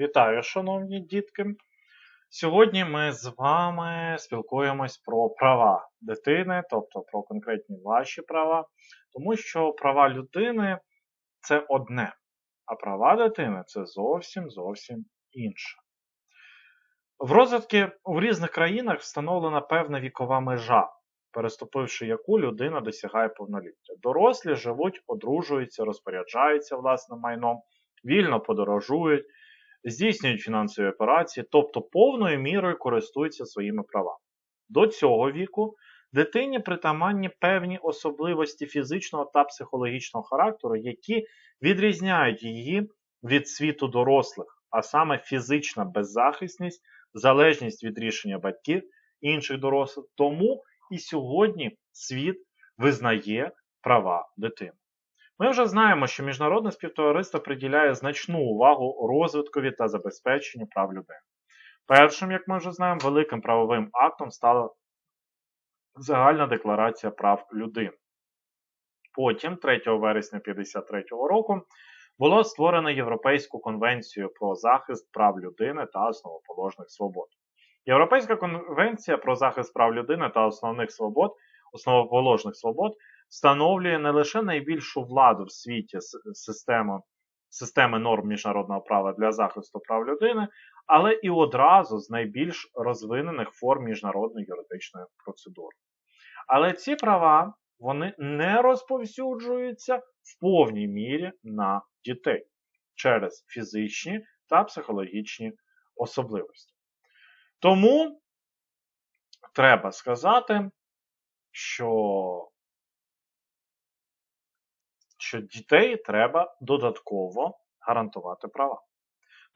Вітаю, шановні дітки! Сьогодні ми з вами спілкуємось про права дитини, тобто про конкретні ваші права, тому що права людини це одне, а права дитини це зовсім зовсім інше. В розвитки в різних країнах встановлена певна вікова межа, переступивши яку людина досягає повноліття. Дорослі живуть, одружуються, розпоряджаються власним майном, вільно подорожують здійснюють фінансові операції, тобто повною мірою користуються своїми правами. До цього віку дитині притаманні певні особливості фізичного та психологічного характеру, які відрізняють її від світу дорослих, а саме фізична беззахисність, залежність від рішення батьків інших дорослих. Тому і сьогодні світ визнає права дитини. Ми вже знаємо, що міжнародне співтовариство приділяє значну увагу розвиткові та забезпеченню прав людини. Першим, як ми вже знаємо, великим правовим актом стала Загальна декларація прав людини. Потім, 3 вересня 1953 року, було створено Європейську конвенцію про захист прав людини та основоположних свобод. Європейська конвенція про захист прав людини та основних свобод, основоположних свобод встановлює не лише найбільшу владу в світі системи, системи норм міжнародного права для захисту прав людини, але і одразу з найбільш розвинених форм міжнародної юридичної процедури. Але ці права вони не розповсюджуються в повній мірі на дітей через фізичні та психологічні особливості. Тому треба сказати, що що дітей треба додатково гарантувати права.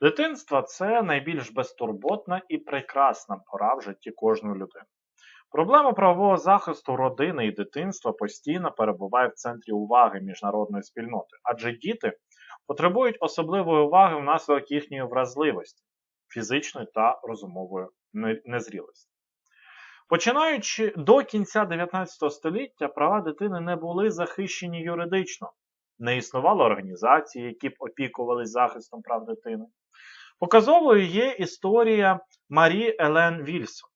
Дитинство це найбільш безтурботна і прекрасна пора в житті кожної людини. Проблема правового захисту родини і дитинства постійно перебуває в центрі уваги міжнародної спільноти, адже діти потребують особливої уваги внаслідок їхньої вразливості, фізичної та розумової незрілості. Починаючи до кінця 19 століття, права дитини не були захищені юридично, не існувало організацій, які б опікувались захистом прав дитини. Показовою є історія Марі Елен Вільсон.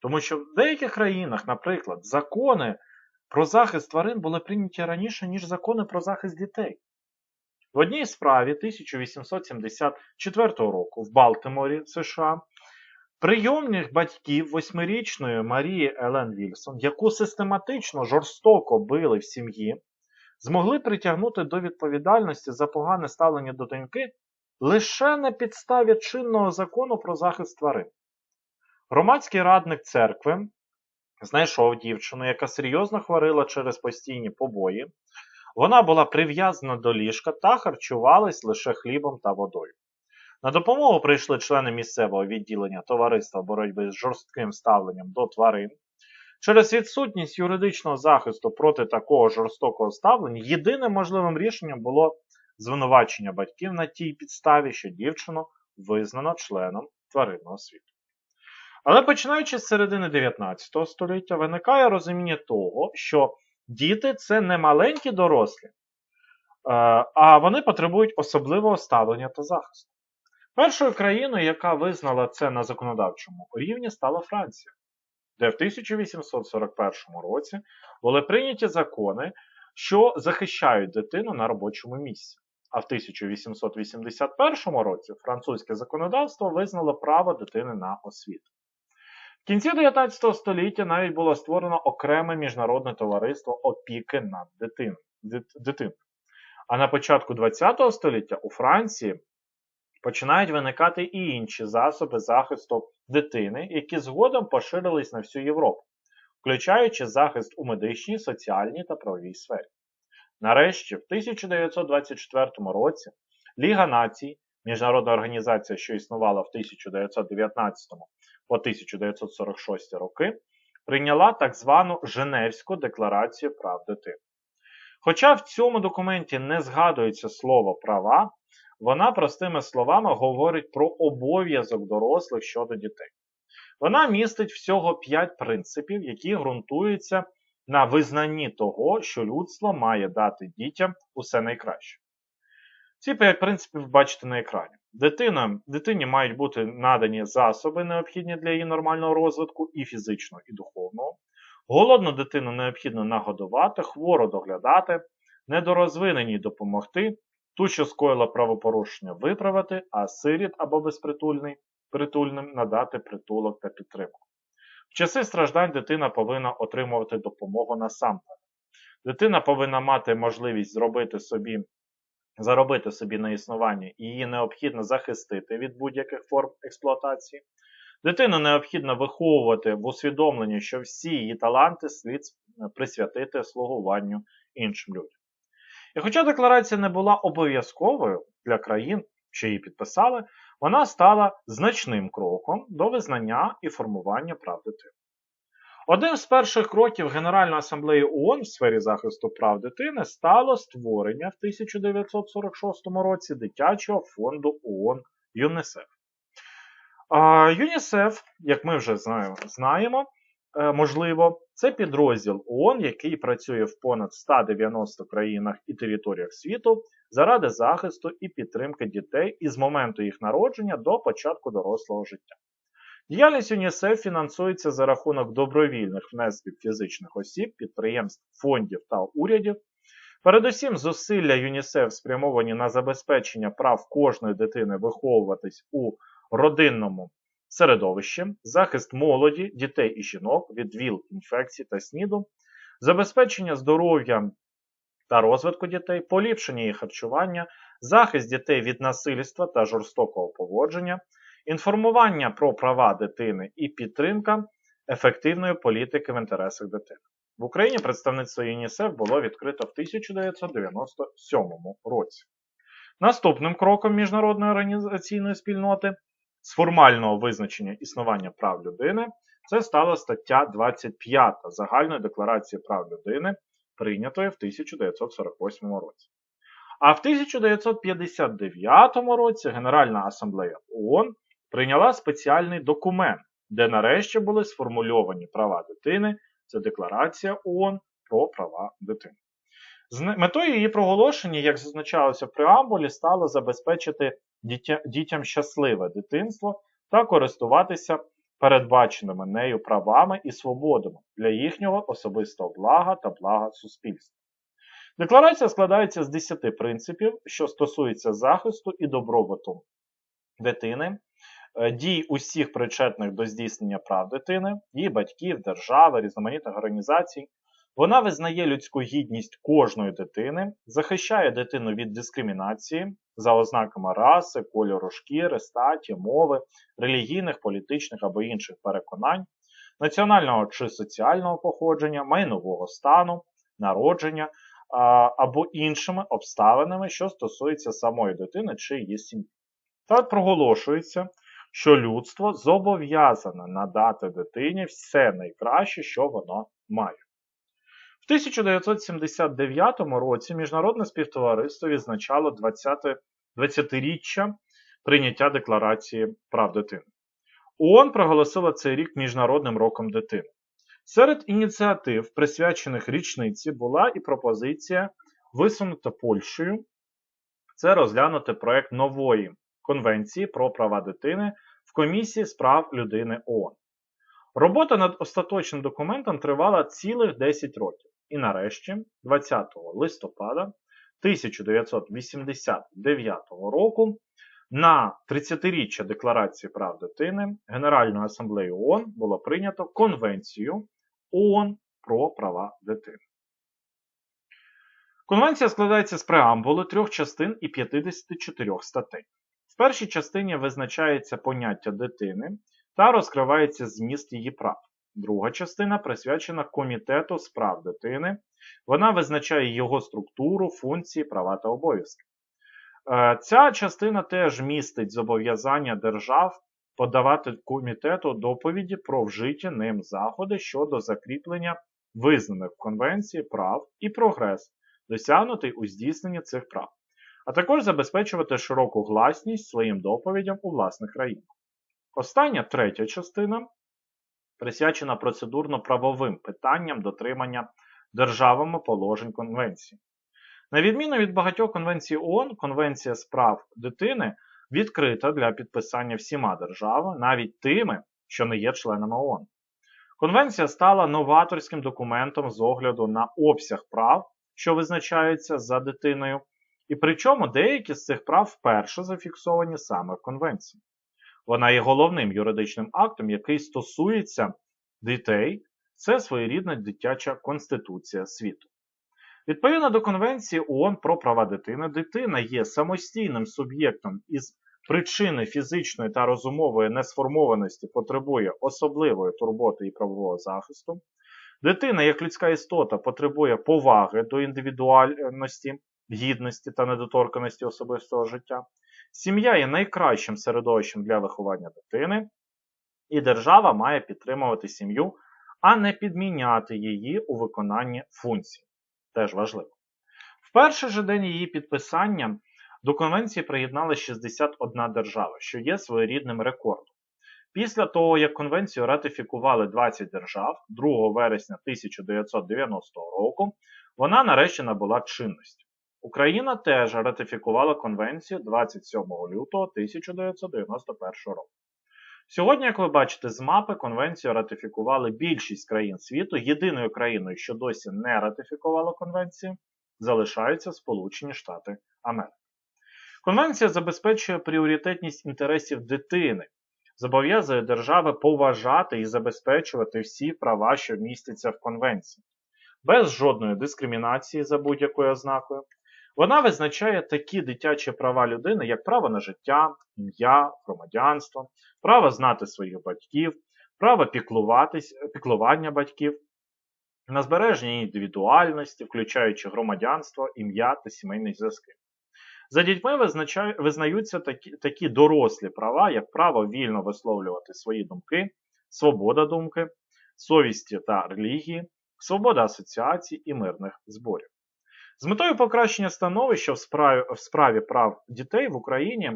Тому що в деяких країнах, наприклад, закони про захист тварин були прийняті раніше, ніж закони про захист дітей. В одній справі 1874 року в Балтиморі, США, прийомних батьків восьмирічної Марії Елен Вільсон, яку систематично жорстоко били в сім'ї, змогли притягнути до відповідальності за погане ставлення до доньки лише на підставі чинного закону про захист тварин. Громадський радник церкви знайшов дівчину, яка серйозно хворила через постійні побої. Вона була прив'язана до ліжка та харчувалась лише хлібом та водою. На допомогу прийшли члени місцевого відділення товариства боротьби з жорстким ставленням до тварин. Через відсутність юридичного захисту проти такого жорстокого ставлення єдиним можливим рішенням було звинувачення батьків на тій підставі, що дівчину визнано членом тваринного світу. Але починаючи з середини 19 століття, виникає розуміння того, що діти це не маленькі дорослі, е, а вони потребують особливого ставлення та захисту. Першою країною, яка визнала це на законодавчому рівні, стала Франція, де в 1841 році були прийняті закони, що захищають дитину на робочому місці. А в 1881 році французьке законодавство визнало право дитини на освіту. В кінці 19 століття навіть було створено окреме міжнародне товариство опіки над дитиною. А на початку ХХ століття у Франції починають виникати і інші засоби захисту дитини, які згодом поширились на всю Європу, включаючи захист у медичній, соціальній та правовій сфері. Нарешті, в 1924 році Ліга націй, міжнародна організація, що існувала в 1919 по 1946 роки, прийняла так звану Женевську декларацію прав дитини. Хоча в цьому документі не згадується слово права, вона простими словами говорить про обов'язок дорослих щодо дітей. Вона містить всього 5 принципів, які ґрунтуються на визнанні того, що людство має дати дітям усе найкраще. Ці 5 принципів бачите на екрані. Дитина, дитині мають бути надані засоби, необхідні для її нормального розвитку, і фізичного, і духовного. Голодну дитину необхідно нагодувати, хворо доглядати, недорозвиненій допомогти, ту, що скоїла правопорушення, виправити, а сиріт або безпритульний притульним надати притулок та підтримку. В часи страждань дитина повинна отримувати допомогу насамперед. Дитина повинна мати можливість зробити собі, заробити собі на існування, і її необхідно захистити від будь-яких форм експлуатації. Дитину необхідно виховувати в усвідомленні, що всі її таланти слід присвятити слугуванню іншим людям. І хоча декларація не була обов'язковою для країн, що її підписали, вона стала значним кроком до визнання і формування прав дитини. Одним з перших кроків Генеральної асамблеї ООН в сфері захисту прав дитини стало створення в 1946 році дитячого фонду ООН ЮНІСЕФ. ЮНІСЕФ, як ми вже знаємо, можливо, це підрозділ ООН, який працює в понад 190 країнах і територіях світу заради захисту і підтримки дітей із моменту їх народження до початку дорослого життя. Діяльність ЮНІСЕФ фінансується за рахунок добровільних внесків фізичних осіб, підприємств, фондів та урядів. Передусім, зусилля ЮНІСЕФ спрямовані на забезпечення прав кожної дитини виховуватись у родинному середовищі, захист молоді, дітей і жінок від ВІЛ, інфекцій та СНІДу, забезпечення здоров'я та розвитку дітей, поліпшення їх харчування, захист дітей від насильства та жорстокого поводження, інформування про права дитини і підтримка ефективної політики в інтересах дитини. В Україні представництво ЮНІСЕФ було відкрито в 1997 році. Наступним кроком міжнародної організаційної спільноти з формального визначення існування прав людини це стала стаття 25 Загальної декларації прав людини, прийнятої в 1948 році. А в 1959 році Генеральна асамблея ООН прийняла спеціальний документ, де нарешті були сформульовані права дитини. Це Декларація ООН про права дитини. З метою її проголошення, як зазначалося в преамбулі, стало забезпечити дітям щасливе дитинство та користуватися передбаченими нею правами і свободами для їхнього особистого блага та блага суспільства. Декларація складається з 10 принципів, що стосуються захисту і добробуту дитини, е, дій усіх причетних до здійснення прав дитини, її батьків, держави, різноманітних організацій. Вона визнає людську гідність кожної дитини, захищає дитину від дискримінації за ознаками раси, кольору шкіри, статі, мови, релігійних, політичних або інших переконань, національного чи соціального походження, майнового стану, народження або іншими обставинами, що стосуються самої дитини чи її сім'ї. Так проголошується, що людство зобов'язане надати дитині все найкраще, що воно має. В 1979 році Міжнародне співтовариство відзначало 20-річчя прийняття Декларації прав дитини. ООН проголосила цей рік Міжнародним роком дитини. Серед ініціатив, присвячених річниці, була і пропозиція, висунута Польщею, це розглянути проект нової Конвенції про права дитини в Комісії з прав людини ООН. Робота над остаточним документом тривала цілих 10 років. І нарешті, 20 листопада 1989 року на 30-річчя Декларації прав дитини Генеральною асамблеєю ООН було прийнято Конвенцію ООН про права дитини. Конвенція складається з преамбули трьох частин і 54 статей. В першій частині визначається поняття дитини та розкривається зміст її прав. Друга частина присвячена Комітету з прав дитини. Вона визначає його структуру, функції, права та обов'язки. Е, ця частина теж містить зобов'язання держав подавати комітету доповіді про вжиті ним заходи щодо закріплення визнаних в Конвенції прав і прогрес, досягнутий у здійсненні цих прав, а також забезпечувати широку гласність своїм доповідям у власних країнах. Остання третя частина присвячена процедурно-правовим питанням дотримання державами положень Конвенції. На відміну від багатьох конвенцій ООН, Конвенція з прав дитини відкрита для підписання всіма державами, навіть тими, що не є членами ООН. Конвенція стала новаторським документом з огляду на обсяг прав, що визначаються за дитиною, і причому деякі з цих прав вперше зафіксовані саме в конвенції. Вона є головним юридичним актом, який стосується дітей, це своєрідна дитяча конституція світу. Відповідно до Конвенції ООН про права дитини, дитина є самостійним суб'єктом із причини фізичної та розумової несформованості потребує особливої турботи і правового захисту. Дитина, як людська істота, потребує поваги до індивідуальності, гідності та недоторканості особистого життя. Сім'я є найкращим середовищем для виховання дитини, і держава має підтримувати сім'ю, а не підміняти її у виконанні функцій. Теж важливо. В перший же день її підписання до конвенції приєднали 61 держава, що є своєрідним рекордом. Після того, як конвенцію ратифікували 20 держав 2 вересня 1990 року, вона нарешті набула чинності. Україна теж ратифікувала конвенцію 27 лютого 1991 року. Сьогодні, як ви бачите з мапи, конвенцію ратифікували більшість країн світу. Єдиною країною, що досі не ратифікувала конвенцію, залишаються Сполучені Штати Америки. Конвенція забезпечує пріоритетність інтересів дитини, зобов'язує держави поважати і забезпечувати всі права, що містяться в конвенції, без жодної дискримінації за будь-якою ознакою. Вона визначає такі дитячі права людини, як право на життя, ім'я, громадянство, право знати своїх батьків, право піклування батьків, на збереження індивідуальності, включаючи громадянство, ім'я та сімейні зв'язки. За дітьми визнаються такі, такі дорослі права, як право вільно висловлювати свої думки, свобода думки, совісті та релігії, свобода асоціацій і мирних зборів. З метою покращення становища в справі, в справі прав дітей в Україні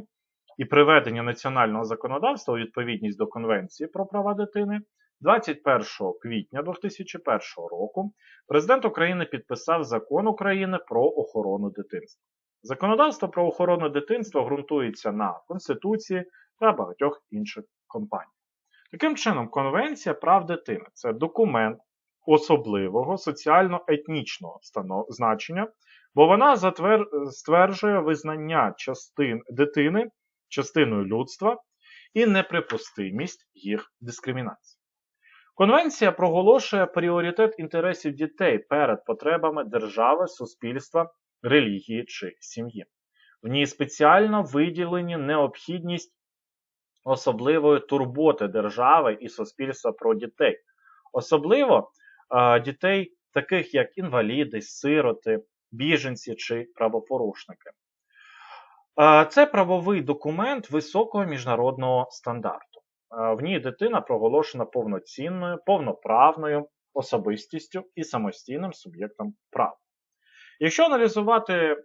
і приведення національного законодавства у відповідність до Конвенції про права дитини, 21 квітня 2001 року президент України підписав закон України про охорону дитинства. Законодавство про охорону дитинства ґрунтується на Конституції та багатьох інших компаній. Таким чином, Конвенція прав дитини це документ особливого соціально-етнічного значення, бо вона затвер... стверджує визнання частин дитини частиною людства і неприпустимість їх дискримінації. Конвенція проголошує пріоритет інтересів дітей перед потребами держави, суспільства релігії чи сім'ї. В ній спеціально виділені необхідність особливої турботи держави і суспільства про дітей. Особливо дітей, таких як інваліди, сироти, біженці чи правопорушники. Це правовий документ високого міжнародного стандарту. В ній дитина проголошена повноцінною, повноправною особистістю і самостійним суб'єктом права. Якщо аналізувати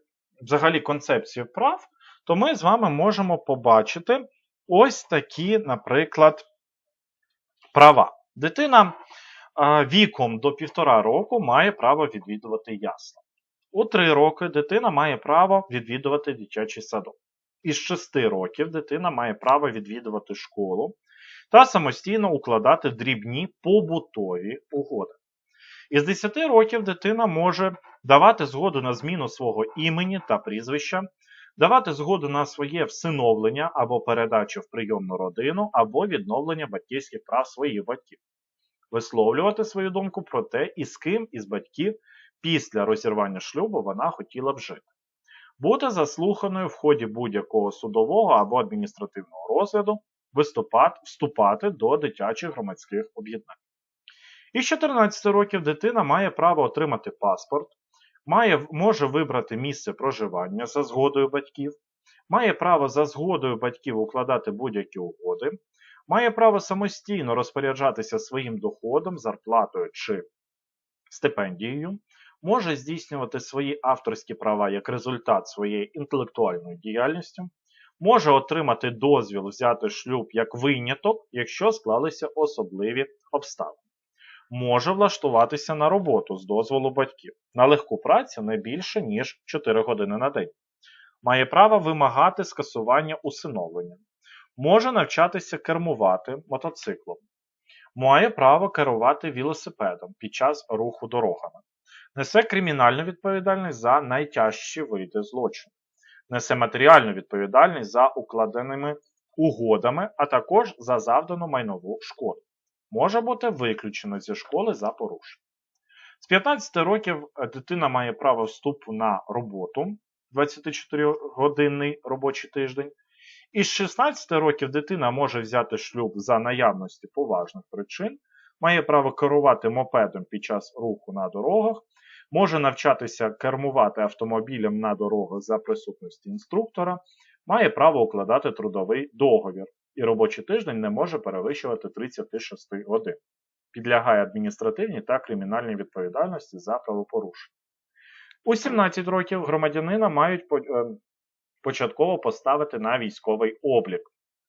взагалі концепцію прав, то ми з вами можемо побачити ось такі, наприклад, права. Дитина віком до півтора року має право відвідувати ясла. У 3 роки дитина має право відвідувати дитячий садок. Із 6 років дитина має право відвідувати школу та самостійно укладати дрібні побутові угоди. Із 10 років дитина може давати згоду на зміну свого імені та прізвища, давати згоду на своє всиновлення або передачу в прийомну родину, або відновлення батьківських прав своїх батьків, висловлювати свою думку про те, і з ким із батьків після розірвання шлюбу вона хотіла б жити. Бути заслуханою в ході будь-якого судового або адміністративного розгляду, виступати, вступати до дитячих громадських об'єднань. Із 14 років дитина має право отримати паспорт, має, може вибрати місце проживання за згодою батьків, має право за згодою батьків укладати будь-які угоди, має право самостійно розпоряджатися своїм доходом, зарплатою чи стипендією, може здійснювати свої авторські права як результат своєї інтелектуальної діяльності, може отримати дозвіл взяти шлюб як виняток, якщо склалися особливі обставини. Може влаштуватися на роботу з дозволу батьків. На легку працю не більше, ніж 4 години на день. має право вимагати скасування усиновлення, може навчатися кермувати мотоциклом, має право керувати велосипедом під час руху дорогами, несе кримінальну відповідальність за найтяжчі види злочину, несе матеріальну відповідальність за укладеними угодами, а також за завдану майнову шкоду. Може бути виключено зі школи за порушення. З 15 років дитина має право вступу на роботу 24-годинний робочий тиждень. І з 16 років дитина може взяти шлюб за наявності поважних причин, має право керувати мопедом під час руху на дорогах, може навчатися кермувати автомобілем на дорогах за присутності інструктора, має право укладати трудовий договір, і робочий тиждень не може перевищувати 36 годин. Підлягає адміністративній та кримінальній відповідальності за правопорушення. У 17 років громадянина мають е, початково поставити на військовий облік,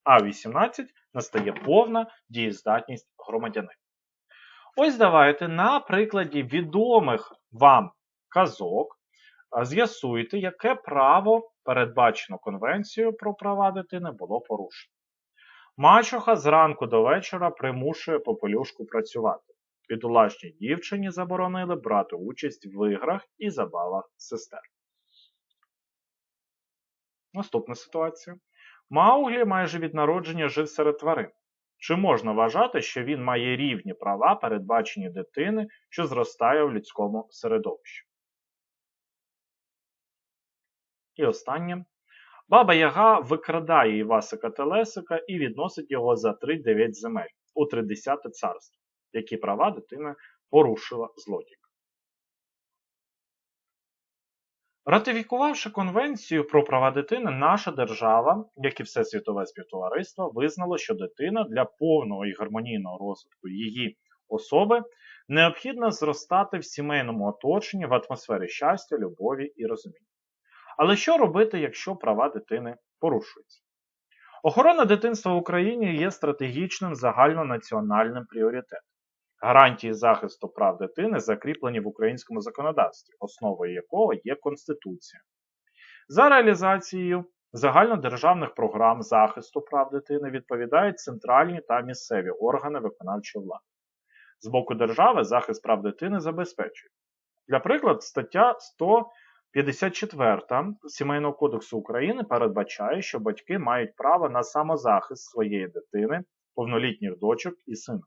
а в 18 настає повна дієздатність громадянина. Ось давайте на прикладі відомих вам казок з'ясуйте, яке право передбачено Конвенцією про права дитини було порушено. Мачуха зранку до вечора примушує попелюшку працювати. Підулажній дівчині заборонили брати участь в іграх і забавах сестер. Наступна ситуація. Мауглі майже від народження жив серед тварин. Чи можна вважати, що він має рівні права, передбачені дитини, що зростає в людському середовищі? І останнє. Баба Яга викрадає Івасика Телесика і відносить його за 3-9 земель у 30 царство, які права дитина порушила злодійка. Ратифікувавши Конвенцію про права дитини, наша держава, як і все світове співтовариство, визнало, що дитина для повного і гармонійного розвитку її особи необхідно зростати в сімейному оточенні в атмосфері щастя, любові і розуміння. Але що робити, якщо права дитини порушуються? Охорона дитинства в Україні є стратегічним загальнонаціональним пріоритетом. Гарантії захисту прав дитини закріплені в українському законодавстві, основою якого є Конституція. За реалізацією загальнодержавних програм захисту прав дитини відповідають центральні та місцеві органи виконавчої влади. З боку держави захист прав дитини забезпечує. Для прикладу, стаття 154 Сімейного кодексу України передбачає, що батьки мають право на самозахист своєї дитини, повнолітніх дочок і сина.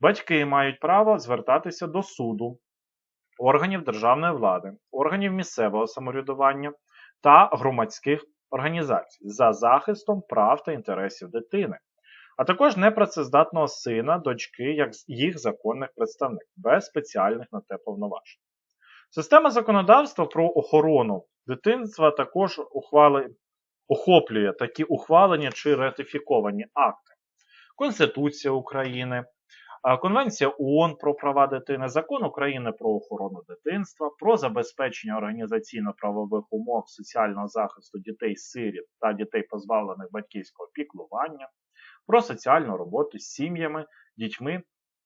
Батьки мають право звертатися до суду, органів державної влади, органів місцевого самоврядування та громадських організацій за захистом прав та інтересів дитини, а також непрацездатного сина, дочки, як їх законних представників, без спеціальних на те повноважень. Система законодавства про охорону дитинства також ухвали, охоплює такі ухвалені чи ратифіковані акти. Конституція України, Конвенція ООН про права дитини, Закон України про охорону дитинства, про забезпечення організаційно-правових умов соціального захисту дітей-сиріт та дітей, позбавлених батьківського піклування, про соціальну роботу з сім'ями, дітьми,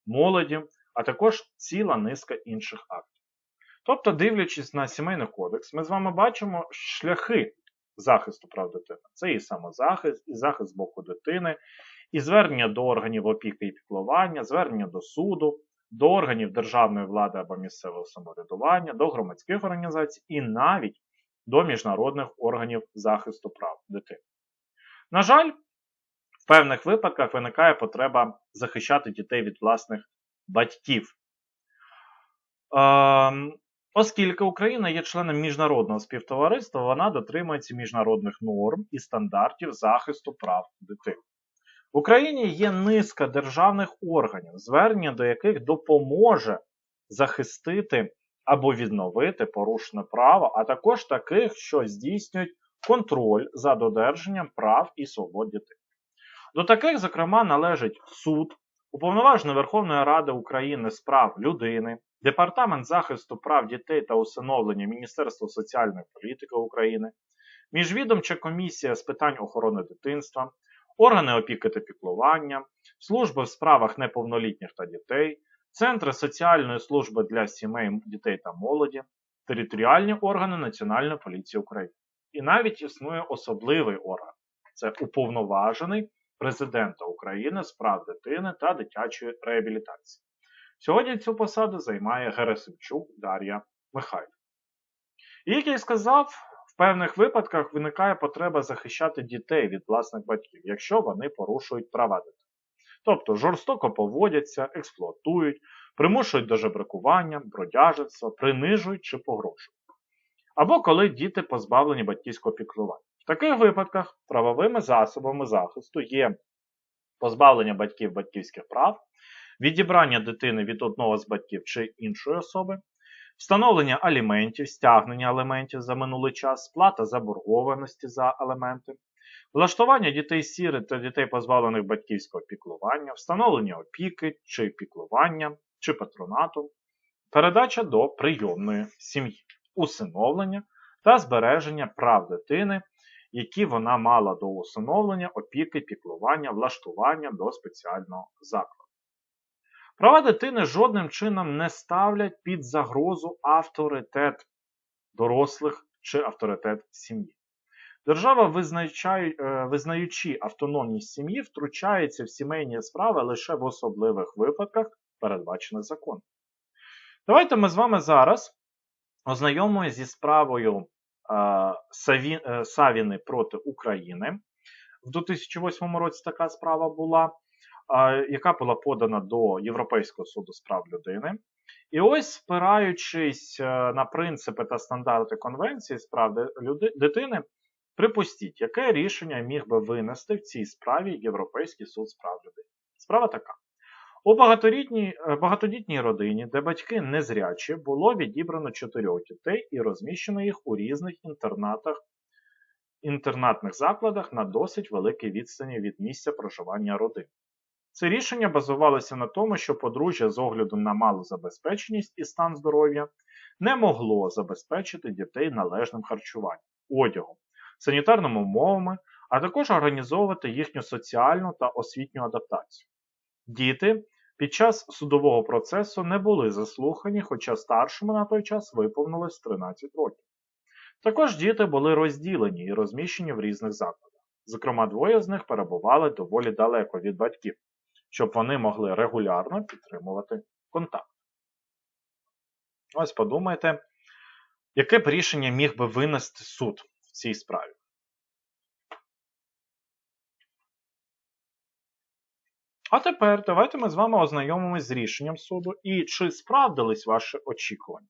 молоді, а також ціла низка інших актів. Тобто, дивлячись на сімейний кодекс, ми з вами бачимо шляхи захисту прав дитини. Це і самозахист, і захист з боку дитини, і звернення до органів опіки і піклування, звернення до суду, до органів державної влади або місцевого самоврядування, до громадських організацій і навіть до міжнародних органів захисту прав дитини. На жаль, в певних випадках виникає потреба захищати дітей від власних батьків. Ем, Оскільки Україна є членом міжнародного співтовариства, вона дотримується міжнародних норм і стандартів захисту прав дитини. В Україні є низка державних органів, звернення до яких допоможе захистити або відновити порушене право, а також таких, що здійснюють контроль за додержанням прав і свобод дітей. До таких, зокрема, належить суд, Уповноважений Верховної Ради України з прав людини, Департамент захисту прав дітей та усиновлення Міністерства соціальної політики України, Міжвідомча комісія з питань охорони дитинства, органи опіки та піклування, служби в справах неповнолітніх та дітей, центри соціальної служби для сімей дітей та молоді, територіальні органи Національної поліції України. І навіть існує особливий орган це уповноважений президента України з прав дитини та дитячої реабілітації. Сьогодні цю посаду займає Герасимчук Дар'я Михайлівна. І як я й сказав, в певних випадках виникає потреба захищати дітей від власних батьків, якщо вони порушують права дитини. Тобто жорстоко поводяться, експлуатують, примушують до жебракування, бродяжицтва, принижують чи погрожують. Або коли діти позбавлені батьківського піклування. В таких випадках правовими засобами захисту є позбавлення батьків батьківських прав, відібрання дитини від одного з батьків чи іншої особи, встановлення аліментів, стягнення аліментів за минулий час, сплата заборгованості за аліменти, влаштування дітей сіри та дітей, позбавлених батьківського піклування, встановлення опіки чи піклування чи патронату, передача до прийомної сім'ї, усиновлення та збереження прав дитини, які вона мала до усиновлення, опіки, піклування, влаштування до спеціального закладу. Права дитини жодним чином не ставлять під загрозу авторитет дорослих чи авторитет сім'ї. Держава, визнаючи автономність сім'ї, втручається в сімейні справи лише в особливих випадках, передбачених законом. Давайте ми з вами зараз ознайомимося зі справою Савіни проти України. В 2008 році така справа була яка була подана до Європейського суду з прав людини. І ось, спираючись е, на принципи та стандарти Конвенції з прав дитини, припустіть, яке рішення міг би винести в цій справі Європейський суд з прав людини. Справа така. У багатодітній, е, багатодітній родині, де батьки незрячі, було відібрано чотирьох дітей і розміщено їх у різних інтернатах, інтернатних закладах на досить великій відстані від місця проживання родини. Це рішення базувалося на тому, що подружжя з огляду на малу забезпеченість і стан здоров'я не могло забезпечити дітей належним харчуванням, одягом, санітарними умовами, а також організовувати їхню соціальну та освітню адаптацію. Діти під час судового процесу не були заслухані, хоча старшому на той час виповнилось 13 років. Також діти були розділені і розміщені в різних закладах. Зокрема, двоє з них перебували доволі далеко від батьків щоб вони могли регулярно підтримувати контакт. Ось подумайте, яке б рішення міг би винести суд в цій справі. А тепер давайте ми з вами ознайомимось з рішенням суду і чи справдились ваші очікування.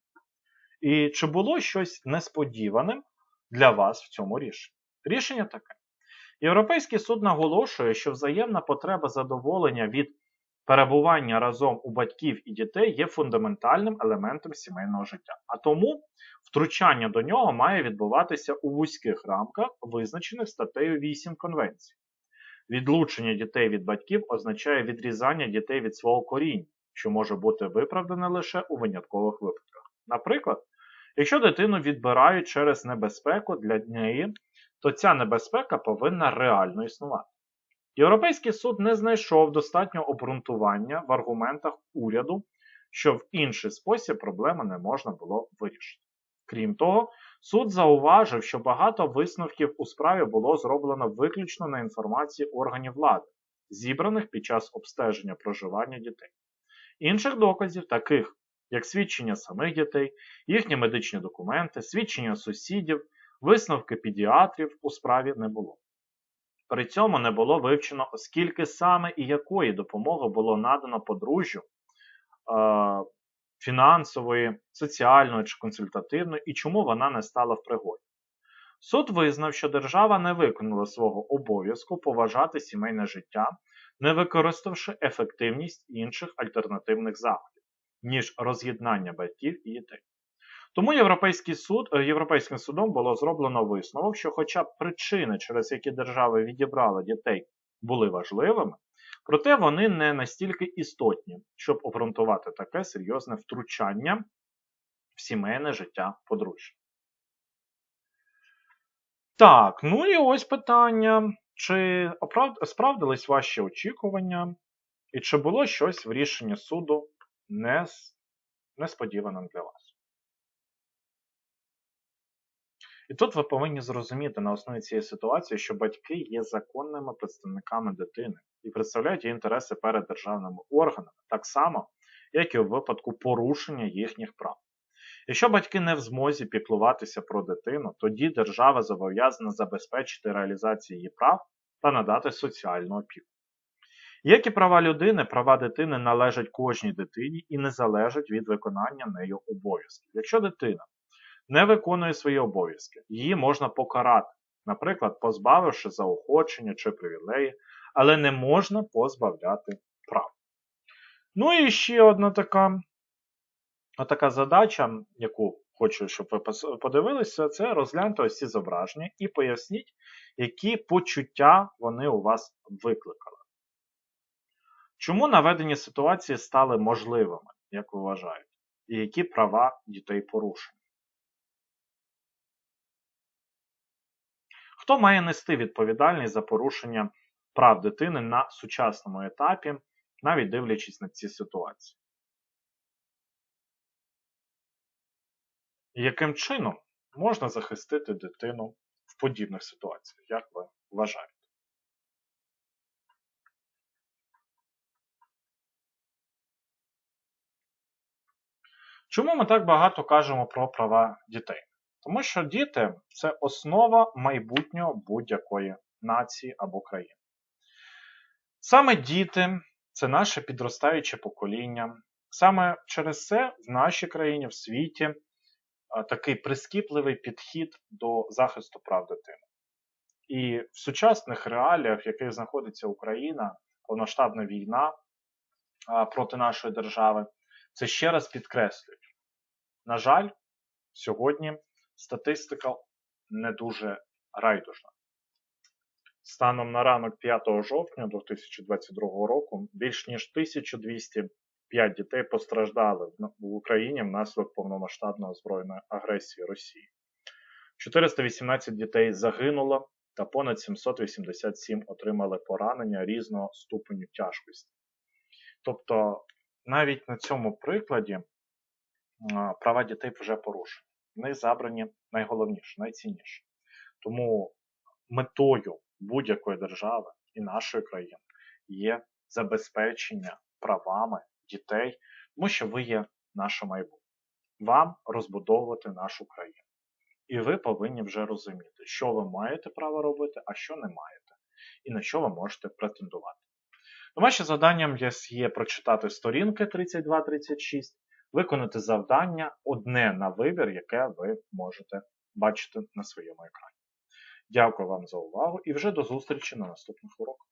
І чи було щось несподіваним для вас в цьому рішенні? Рішення таке. Європейський суд наголошує, що взаємна потреба задоволення від перебування разом у батьків і дітей є фундаментальним елементом сімейного життя, а тому втручання до нього має відбуватися у вузьких рамках, визначених статтею 8 Конвенції. Відлучення дітей від батьків означає відрізання дітей від свого коріння, що може бути виправдане лише у виняткових випадках. Наприклад, якщо дитину відбирають через небезпеку для неї то ця небезпека повинна реально існувати. Європейський суд не знайшов достатнього обґрунтування в аргументах уряду, що в інший спосіб проблеми не можна було вирішити. Крім того, суд зауважив, що багато висновків у справі було зроблено виключно на інформації органів влади, зібраних під час обстеження проживання дітей. Інших доказів, таких як свідчення самих дітей, їхні медичні документи, свідчення сусідів, Висновки педіатрів у справі не було. При цьому не було вивчено, оскільки саме і якої допомоги було надано подружжю е, фінансової, соціальної чи консультативної, і чому вона не стала в пригоді. Суд визнав, що держава не виконала свого обов'язку поважати сімейне життя, не використавши ефективність інших альтернативних заходів, ніж роз'єднання батьків і дітей. Тому Європейський суд, е, Європейським судом було зроблено висновок, що, хоча б причини, через які держави відібрали дітей, були важливими, проте вони не настільки істотні, щоб обґрунтувати таке серйозне втручання в сімейне життя подружжя. Так, ну і ось питання. Чи справдились ваші очікування, і чи було щось в рішенні суду несподіваним для вас? І тут ви повинні зрозуміти на основі цієї ситуації, що батьки є законними представниками дитини і представляють її інтереси перед державними органами, так само, як і у випадку порушення їхніх прав. Якщо батьки не в змозі піклуватися про дитину, тоді держава зобов'язана забезпечити реалізацію її прав та надати соціальну опіку. Як і права людини, права дитини належать кожній дитині і не залежать від виконання нею обов'язків. Якщо дитина не виконує свої обов'язки, її можна покарати, наприклад, позбавивши заохочення чи привілеї, але не можна позбавляти прав. Ну і ще одна така, така задача, яку хочу, щоб ви подивилися, це розгляньте ось ці зображення і поясніть, які почуття вони у вас викликали. Чому наведені ситуації стали можливими, як ви вважаєте, і які права дітей порушені? Хто має нести відповідальність за порушення прав дитини на сучасному етапі, навіть дивлячись на ці ситуації? Яким чином можна захистити дитину в подібних ситуаціях, як ви вважаєте? Чому ми так багато кажемо про права дітей? Тому що діти це основа майбутнього будь-якої нації або країни. Саме діти це наше підростаюче покоління. Саме через це в нашій країні, в світі, такий прискіпливий підхід до захисту прав дитини. І в сучасних реаліях, в яких знаходиться Україна, повноштабна війна проти нашої держави, це ще раз підкреслюють. На жаль, сьогодні статистика не дуже райдужна. Станом на ранок 5 жовтня 2022 року більш ніж 1205 дітей постраждали в Україні внаслідок повномасштабної збройної агресії Росії. 418 дітей загинуло та понад 787 отримали поранення різного ступеню тяжкості. Тобто, навіть на цьому прикладі права дітей вже порушені. Них забрані найголовніше, найцінніше. Тому метою будь-якої держави і нашої країни є забезпечення правами дітей, тому що ви є наше майбутнє. Вам розбудовувати нашу країну. І ви повинні вже розуміти, що ви маєте право робити, а що не маєте, і на що ви можете претендувати. Домашнє завданням є прочитати сторінки 32-36, виконати завдання одне на вибір, яке ви можете бачити на своєму екрані. Дякую вам за увагу і вже до зустрічі на наступних уроках.